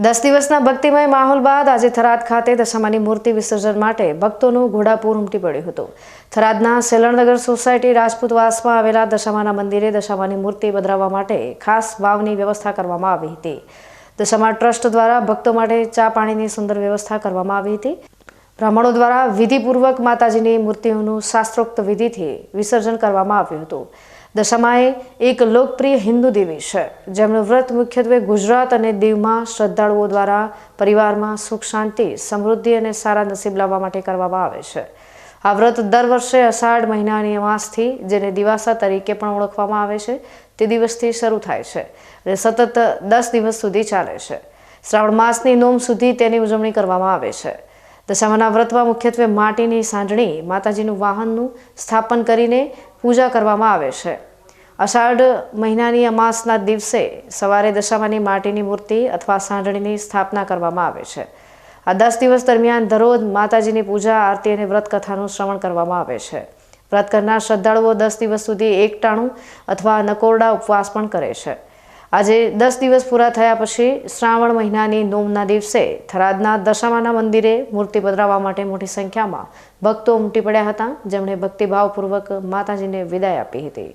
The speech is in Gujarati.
દસ દિવસના ભક્તિમય માહોલ બાદ આજે થરાદ ખાતે દશામાની મૂર્તિ વિસર્જન માટે ભક્તોનું ઘોડાપૂર ઉમટી પડ્યું હતું. થરાદના સેલણનગર સોસાયટી રાજપૂતવાસમાં આવેલા દશામાના મંદિરે દશામાની મૂર્તિ પધરાવવા માટે ખાસ વાવની વ્યવસ્થા કરવામાં આવી હતી. દશામા ટ્રસ્ટ દ્વારા ભક્તો માટે ચા પાણીની સુંદર વ્યવસ્થા કરવામાં આવી હતી. બ્રાહ્મણો દ્વારા વિધિપૂર્વક માતાજીની મૂર્તિઓનું શાસ્ત્રોક્ત વિધિથી વિસર્જન કરવામાં આવ્યું હતું. દશામાએ એક લોકપ્રિય હિન્દુ દેવી છે. જેમનું વ્રત મુખ્યત્વે ગુજરાત અને દીવમાં શ્રદ્ધાળુઓ દ્વારા પરિવારમાં સુખ, શાંતિ, સમૃદ્ધિ અને સારા નસીબ લાવવા માટે કરવામાં આવે છે. આ વ્રત દર વર્ષે અષાઢ મહિનાની અમાસથી, જેને દિવાસા તરીકે પણ ઓળખવામાં આવે છે, તે દિવસથી શરૂ થાય છે અને સતત દસ દિવસ સુધી ચાલે છે. શ્રાવણ માસની નોમ સુધી તેની ઉજવણી કરવામાં આવે છે. દશામાના વ્રતમાં મુખ્યત્વે માટીની સાંજણી, માતાજીનું વાહનનું સ્થાપન કરીને પૂજા કરવામાં આવે છે. અષાઢ મહિનાની અમાસના દિવસે સવારે દશામાની માટીની મૂર્તિ અથવા સાંજણીની સ્થાપના કરવામાં આવે છે. આ દસ દિવસ દરમિયાન દરરોજ માતાજીની પૂજા, આરતી અને વ્રત કથાનું શ્રવણ કરવામાં આવે છે. વ્રત કરનાર શ્રદ્ધાળુઓ દસ દિવસ સુધી એકટાણું અથવા નકોરડા ઉપવાસ પણ કરે છે. આજે દસ દિવસ પૂરા થયા પછી શ્રાવણ મહિનાની નોમના દિવસે થરાદના દશામાના મંદિરે મૂર્તિ પધરાવવા માટે મોટી સંખ્યામાં ભક્તો ઉમટી પડ્યા હતા. જેમણે ભક્તિભાવપૂર્વક માતાજીને વિદાય આપી હતી.